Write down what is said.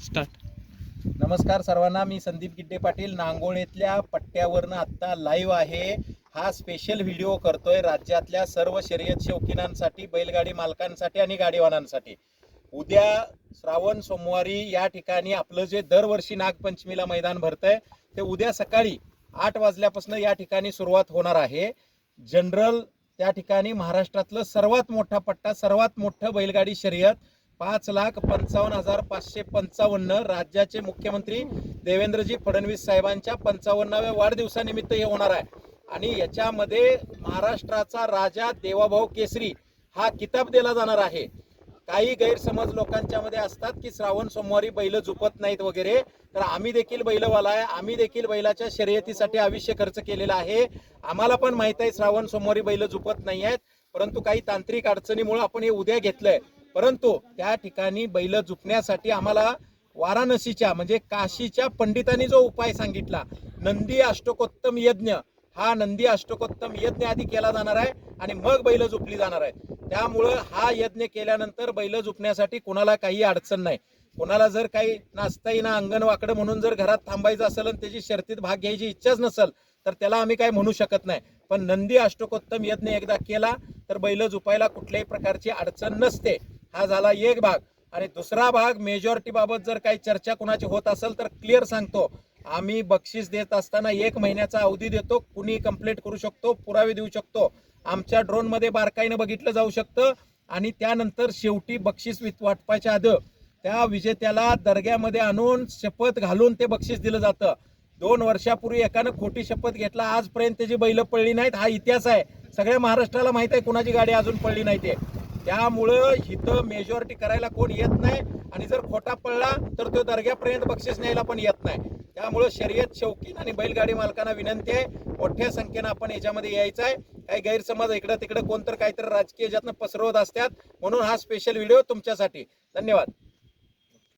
Start नमस्कार सर्वांना मी संदीप गिड्डे पाटील. नांगोळेतल्या पट्ट्यावरनं आत्ता लाईव्ह आहे. हा स्पेशल व्हिडिओ करतोय राज्यातल्या सर्व शर्यत शौकीनांसाठी बैलगाडी मालकांसाठी आणि गाडीवानांसाठी उद्या श्रावण सोमवारी या ठिकाणी आपलं जे दरवर्षी नागपंचमीला मैदान भरतंय ते उद्या सकाळी आठ वाजल्यापासून या ठिकाणी सुरुवात होणार आहे. जनरल त्या ठिकाणी महाराष्ट्रातलं सर्वात मोठा पट्टा सर्वात मोठं बैलगाडी शर्यत पाच लाख पंचावन्न हजार पाचशे पंचावन्न राज्याचे मुख्यमंत्री देवेंद्रजी फडणवीस साहेबांच्या पंचावन्नाव्या वाढदिवसानिमित्त हे होणार आहे. आणि याच्यामध्ये महाराष्ट्राचा राजा देवाभाऊ केसरी हा किताब दिला जाणार आहे. काही गैरसमज लोकांच्या मध्ये असतात की श्रावण सोमवारी बैल झुपत नाहीत वगैरे. तर आम्ही देखील बैलवाला आहे. आम्ही देखील बैलाच्या शर्यतीसाठी आयुष्य खर्च केलेला आहे. आम्हाला पण माहीत आहे श्रावण सोमवारी बैल झुपत नाही आहेत. परंतु काही तांत्रिक अडचणीमुळे आपण हे उद्या घेतलंय. परंतु त्या ठिकाणी बैल झुपण्यासाठी आम्हाला वाराणसीच्या म्हणजे काशीच्या पंडितांनी जो उपाय सांगितला नंदी अष्टकोत्तम यज्ञ. हा नंदी अष्टकोत्तम यज्ञ आधी केला जाणार आहे आणि मग बैल झुपली जाणार आहे. त्यामुळं हा यज्ञ केल्यानंतर बैल झुपण्यासाठी कुणाला काही अडचण नाही. कोणाला जर काही नाचता येईना अंगण वाकडं म्हणून जर घरात थांबायचं असेल आणि त्याची शर्तीत भाग घ्यायची इच्छाच नसेल तर त्याला आम्ही काय म्हणू शकत नाही. पण नंदी अष्टकोत्तम यज्ञ एकदा केला तर बैल झुपायला कुठल्याही प्रकारची अडचण नसते. हा झाला एक भाग. आणि दुसरा भाग मेजॉरिटी बाबत जर काही चर्चा कुणाची होत असेल तर क्लिअर सांगतो. आम्ही बक्षीस देत असताना एक महिन्याचा अवधी देतो. कुणी कंप्लीट करू शकतो पुरावे देऊ शकतो. आमच्या ड्रोनमध्ये बारकाईनं बघितलं जाऊ शकतं. आणि त्यानंतर शेवटी बक्षीस वाटपाच्या आधी त्या विजेत्याला दर्ग्यामध्ये आणून शपथ घालून ते बक्षीस दिलं जातं. दोन वर्षापूर्वी एकानं खोटी शपथ घेतला. आजपर्यंत त्याची बैलं पडली नाहीत. हा इतिहास आहे. सगळ्या महाराष्ट्राला माहीत आहे कुणाची गाडी अजून पडली नाही ते. त्यामुळं इथं मेजॉरिटी करायला कोण येत नाही. आणि जर खोटा पडला तर तो दर्ग्यापर्यंत बक्षीस न्यायला पण येत नाही. त्यामुळं शर्यत शौकीन आणि बैलगाडी मालकांना विनंती आहे. मोठ्या संख्येनं आपण याच्यामध्ये यायचं आहे. काही गैरसमज इकडं तिकडं कोणतर काहीतरी राजकीय ज्यातनं पसरवत असतात. म्हणून हा स्पेशल व्हिडिओ तुमच्यासाठी. धन्यवाद.